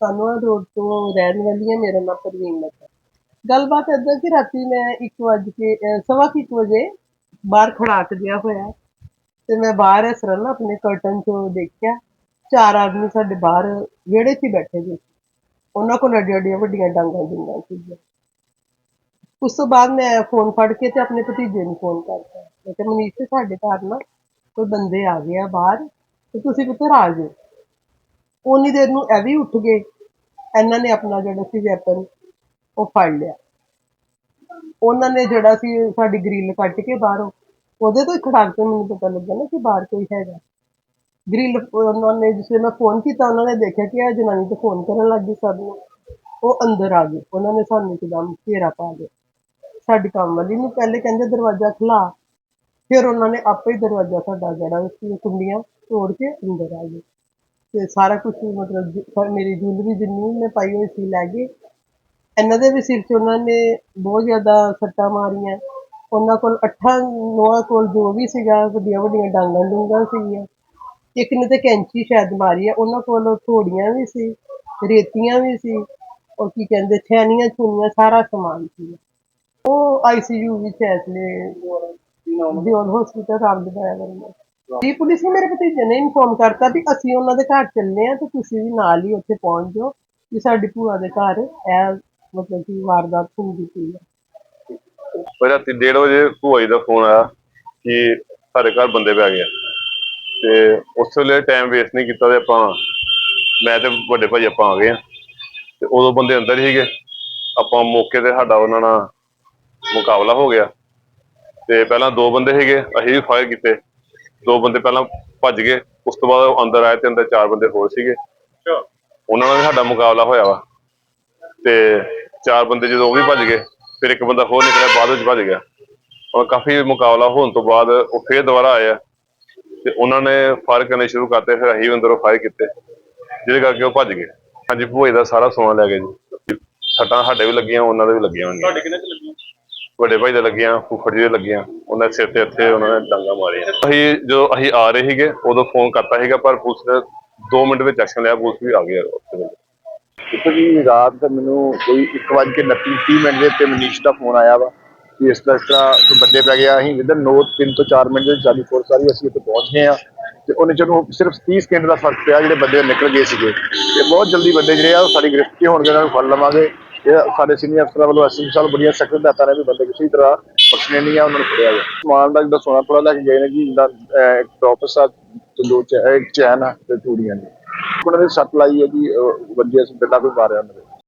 ਕਾਨੂੰਨ ਰੋਡ ਤੋਂ ਰਹਿਣ ਵਾਲੀ ਹਾਂ ਮੇਰਾ ਨਾਮ ਪ੍ਰਵੀਨ ਮੱਤਾ ਗੱਲਬਾਤ ਏਦਾਂ ਕਿ ਰਾਤੀ ਮੈਂ 1 ਵਜੇ ਕੇ, ਅਹ ਸਵਾ ਕੁ ਇੱਕ ਵਜੇ ਬਾਹਰ ਖੜਾਕ ਜਿਹਾ ਹੋਇਆ। ਤੇ ਮੈਂ ਬਾਹਰ ਇਸ ਤਰ੍ਹਾਂ ਨਾ ਆਪਣੇ ਕਰਟਨ ਚੋਂ ਦੇਖਿਆ, ਚਾਰ ਆਦਮੀ ਸਾਡੇ ਬਾਹਰ ਵਿਹੜੇ 'ਚ ਹੀ ਬੈਠੇ ਸੀ। ਉਹਨਾਂ ਕੋਲ ਅੱਡੀਆਂ ਅੱਡੀਆਂ ਵੱਡੀਆਂ ਡਾਂਗਾਂ ਡੂੰਗਾਂ ਸੀਗੀਆਂ। ਉਸ ਤੋਂ ਬਾਅਦ ਮੈਂ ਫੋਨ ਫੜ ਕੇ ਤੇ ਆਪਣੇ ਭਤੀਜੇ ਨੂੰ ਫੋਨ ਕਰਤਾ। ਮੈਂ ਕਿਹਾ, ਮਨੀਸ਼ ਤੇ ਸਾਡੇ ਘਰ ਨਾ ਕੋਈ ਬੰਦੇ ਆ ਗਏ ਆ ਬਾਹਰ, ਤੇ ਤੁਸੀਂ ਪੁੱਤਰ ਆ ਜਾਓ ਉਨੀ ਦੇਰ ਨੂੰ ਇਹ ਵੀ ਉੱਠ ਗਏ। ਇਹਨਾਂ ਨੇ ਆਪਣਾ ਜਿਹੜਾ ਸੀ ਵੈਪਨ ਉਹ ਫੜ ਲਿਆ। ਉਹਨਾਂ ਨੇ ਜਿਹੜਾ ਸੀ ਸਾਡੀ ਗ੍ਰਿਲ ਕੱਟ ਕੇ ਬਾਹਰੋਂ, ਉਹਦੇ ਤੋਂ ਹੀ ਖੜਾਕ ਤੋਂ ਮੈਨੂੰ ਪਤਾ ਲੱਗਾ ਨਾ ਕਿ ਬਾਹਰ ਕੋਈ ਹੈਗਾ। ਗ੍ਰਿਲ ਉਹਨਾਂ ਨੇ ਜਿਸੇ ਮੈਂ ਫੋਨ ਕੀਤਾ, ਉਹਨਾਂ ਨੇ ਦੇਖਿਆ ਕਿ ਇਹ ਜਨਾਨੀ ਤੇ ਫੋਨ ਕਰਨ ਲੱਗ ਗਈ ਸਭ ਨੂੰ। ਉਹ ਅੰਦਰ ਆ ਗਏ। ਉਹਨਾਂ ਨੇ ਸਾਨੂੰ ਇੱਕਦਮ ਘੇਰਾ ਪਾ ਲਿਆ। ਸਾਡੀ ਕੰਮ ਵਾਲੀ ਨੂੰ ਪਹਿਲੇ ਕਹਿੰਦੇ ਦਰਵਾਜ਼ਾ ਖੁਲਾ ਫਿਰ ਉਹਨਾਂ ਨੇ ਆਪੇ ਹੀ ਦਰਵਾਜ਼ਾ ਸਾਡਾ ਜਿਹੜਾ ਸੀ ਕੁੰਡੀਆਂ ਤੋੜ ਕੇ ਅੰਦਰ ਆ ਗਏ। ਤੇ ਸਾਰਾ ਕੁਝ ਮਤਲਬ ਪਰ ਮੇਰੀ ਜੁਐਲਰੀ ਜਿੰਨੀ ਮੈਂ ਪਾਈ ਹੋਈ ਸੀ ਲੈ ਗਏ ਇਹਨਾਂ ਦੇ ਵੀ ਸਿਰ 'ਚ ਉਹਨਾਂ ਨੇ ਬਹੁਤ ਜ਼ਿਆਦਾ ਸੱਟਾਂ ਮਾਰੀਆਂ। ਉਹਨਾਂ ਕੋਲ ਅੱਠਾਂ ਨੌਆਂ ਕੋਲ ਜੋ ਵੀ ਸੀਗਾ ਵੱਡੀਆਂ ਵੱਡੀਆਂ ਡਾਂਗਾਂ ਡੂੰਗਾਂ ਸੀਗੀਆਂ। ਇੱਕ ਨੇ ਤੇ ਕੈਂਚੀ ਸ਼ਾਇਦ ਮਾਰੀ ਆ ਉਹਨਾਂ ਕੋਲ ਥੋੜੀਆਂ ਵੀ ਸੀ ਰੇਤੀਆਂ ਵੀ ਸੀ ਉਹ ਕੀ ਕਹਿੰਦੇ ਛੈਨੀਆਂ ਛੁਨੀਆਂ ਸਾਰਾ ਸਮਾਨ ਸੀ। ਉਹ ਆਈਸੀਯੂ ਵਿੱਚ ਐ ਇਸ ਲਈ ਦਿਓਲ ਹਸਪੀਟਲ ਰਾਮ ਦਿਵਾਇਆ ਵਰਮਾ। ਜੀ, ਪੁਲਿਸ ਨੇ ਮੇਰੇ ਭਤੀਜੇ ਨੇ ਇਨਫੋਰਮ ਕਰਤਾ ਵੀ ਅਸੀਂ ਉਹਨਾਂ ਦੇ ਘਰ ਚੱਲਨੇ ਆ ਤੇ ਤੁਸੀਂ ਵੀ ਨਾਲ ਹੀ ਉੱਥੇ ਪਹੁੰਚ ਜਾਓ ਕਿ ਸਾਡੀ ਭੂਆ ਦੇ ਘਰ ਇਹ ਮਤਲਬ ਕਿ ਵਾਰਦਾਤ ਹੁੰਦੀ ਪਈ ਹੈ। ਉਹ ਰਾਤੀ 1:30 ਵਜੇ ਭੂਆ ਜੀ ਦਾ ਫੋਨ ਆਇਆ ਕਿ ਸਾਡੇ ਘਰ ਬੰਦੇ ਪੈ ਗਏ ਆ। ਤੇ ਉਸ ਵੇਲੇ ਟਾਈਮ ਵੇਸਟ ਨਹੀਂ ਕੀਤਾ ਤੇ ਆਪਾਂ, ਮੈਂ ਤੇ ਵੱਡੇ ਭਾਈ ਆਪਾਂ ਆ ਗਏ ਆ। ਤੇ ਉਦੋਂ ਬੰਦੇ ਅੰਦਰ ਹੀ ਸੀਗੇ। ਆਪਾਂ ਮੌਕੇ ਤੇ ਸਾਡਾ ਉਹਨਾਂ ਨਾਲ ਮੁਕਾਬਲਾ ਹੋ ਗਿਆ। ਤੇ ਪਹਿਲਾਂ ਦੋ ਬੰਦੇ ਸੀਗੇ, ਅਸੀਂ ਵੀ ਫਾਇਰ ਕੀਤੇ। ਦੋ ਬੰਦੇ ਪਹਿਲਾਂ ਭੱਜ ਗਏ ਉਸ ਤੋਂ ਬਾਅਦ ਉਹ ਅੰਦਰ ਆਏ ਤੇ ਅੰਦਰ ਚਾਰ ਬੰਦੇ ਹੋਰ ਸੀਗੇ। ਉਹਨਾਂ ਨਾਲ ਵੀ ਸਾਡਾ ਮੁਕਾਬਲਾ ਹੋਇਆ ਵਾ। ਤੇ ਚਾਰ ਬੰਦੇ ਜਦੋਂ ਉਹ ਵੀ ਭੱਜ ਗਏ ਫਿਰ ਇੱਕ ਬੰਦਾ ਹੋਰ ਨਿਕਲਿਆ ਬਾਅਦ ਵਿੱਚ ਭੱਜ ਗਿਆ। ਔਰ ਕਾਫੀ ਮੁਕਾਬਲਾ ਹੋਣ ਤੋਂ ਬਾਅਦ ਉਹ ਫੇਰ ਦੁਬਾਰਾ ਆਏ ਆ। ਤੇ ਉਹਨਾਂ ਨੇ ਫਾਇਰ ਕਰਨੇ ਸ਼ੁਰੂ ਕਰਤੇ ਫਿਰ ਅਸੀਂ ਅੰਦਰੋਂ ਫਾਇਰ ਕੀਤੇ। ਜਿਹਦੇ ਕਰਕੇ ਉਹ ਭੱਜ ਗਏ। ਹਾਂਜੀ ਭੂਏ ਦਾ ਸਾਰਾ ਸੋਨਾ ਲੈ ਗਏ ਜੀ। ਸੱਟਾਂ ਸਾਡੇ ਵੀ ਲੱਗੀਆਂ ਉਹਨਾਂ ਦੇ ਵੀ ਲੱਗੀਆਂ ਹੋਣਗੀਆਂ ਤੁਹਾਡੇ ਕਿੰਨੇ ਚ ਲੱਗੀਆਂ? ਵੱਡੇ ਭਾਈ ਦੇ ਲੱਗੀਆਂ ਫੁੱਫੜ ਜੀ ਦੇ ਲੱਗੀਆਂ। ਉਹਨਾਂ ਦੇ ਸਿਰ ਤੇ ਇੱਥੇ ਉਹਨਾਂ ਨੇ ਡਾਂਗਾ ਮਾਰੀਆਂ। ਅਸੀਂ ਜਦੋਂ ਅਸੀਂ ਆ ਰਹੇ ਸੀਗੇ, ਉਦੋਂ ਫੋਨ ਕਰਤਾ ਸੀਗਾ, ਪਰ ਪੁਲਿਸ ਨੇ 2 ਮਿੰਟ ਵਿੱਚ ਐਕਸ਼ਨ ਲਿਆ, ਪੁਲਿਸ ਵੀ ਆ ਗਈ ਉੱਥੇ ਵੇਲੇ। ਦੇਖੋ ਜੀ, ਰਾਤ ਦਾ ਮੈਨੂੰ ਕੋਈ 1:29 ਮਿੰਟ ਦੇ ਉੱਤੇ ਮਨੀਸ਼ ਦਾ ਫੋਨ ਆਇਆ ਵਾ, ਕਿ ਇਸ ਤਰ੍ਹਾਂ ਇਸ ਤਰ੍ਹਾਂ ਕੋਈ ਬੰਦੇ ਪੈ ਗਿਆ। ਅਸੀਂ ਵਿਦਨ 9 3 ਤੋਂ 4 ਮਿੰਟ ਦੇ ਵਿੱਚ ਫੋਰਸ ਸਾਰੀ ਅਸੀਂ ਉੱਥੇ ਪਹੁੰਚ ਗਏ ਆ ਤੇ ਉਹਨੇ ਚਲੋ ਸਿਰਫ 30 ਸਕਿੰਟ ਦਾ ਫ਼ਰਕ ਪਿਆ, ਜਿਹੜੇ ਬੰਦੇ ਨਿਕਲ ਗਏ ਸੀਗੇ, ਤੇ ਬਹੁਤ ਜਲਦੀ ਬੰਦੇ ਜਿਹੜੇ ਆ ਉਹ ਸਾਡੀ ਗ੍ਰਿਫਤ ਹੋਣਗੇ, ਉਹਨਾਂ ਨੂੰ ਫੜ ਲਵਾਂਗੇ। ਇਹ ਸਾਡੇ ਸੀਨੀਅਰ ਅਫਸਰਾਂ ਵੱਲੋਂ ਐਸਐਮ ਸਾਹਿਬ ਬੜੀਆਂ ਸਖਤ ਹਦਾਇਤਾਂ ਨੇ ਵੀ ਬੰਦੇ ਕਿਸੇ ਤਰ੍ਹਾਂ ਬਖਸ਼ਣੇ ਨਹੀਂ ਆ, ਉਹਨਾਂ ਨੂੰ ਫੜਿਆ ਗਿਆ ਸਮਾਨ ਦਾ ਜਿਹੜਾ ਸੋਨਾ ਥੋੜਾ ਲੈ ਕੇ ਗਏ ਨੇ ਜੀ, ਜਿੱਦਾਂ ਇੱਕ ਟੋਪਸ ਆ ਤੇ ਦੋ ਇੱਕ ਚੈਨ ਆ ਤੇ ਚੂੜੀਆਂ ਨੇ। ਉਹਨਾਂ ਨੇ ਸੱਟ ਲਾਈ ਹੈ ਜੀ ਵੱਜੇ ਵੱਜਿਆ ਸੀ ਬਿੱਲਾ ਕੋਈ ਮਾਰਿਆ ਉਹਨਾਂ ਦੇ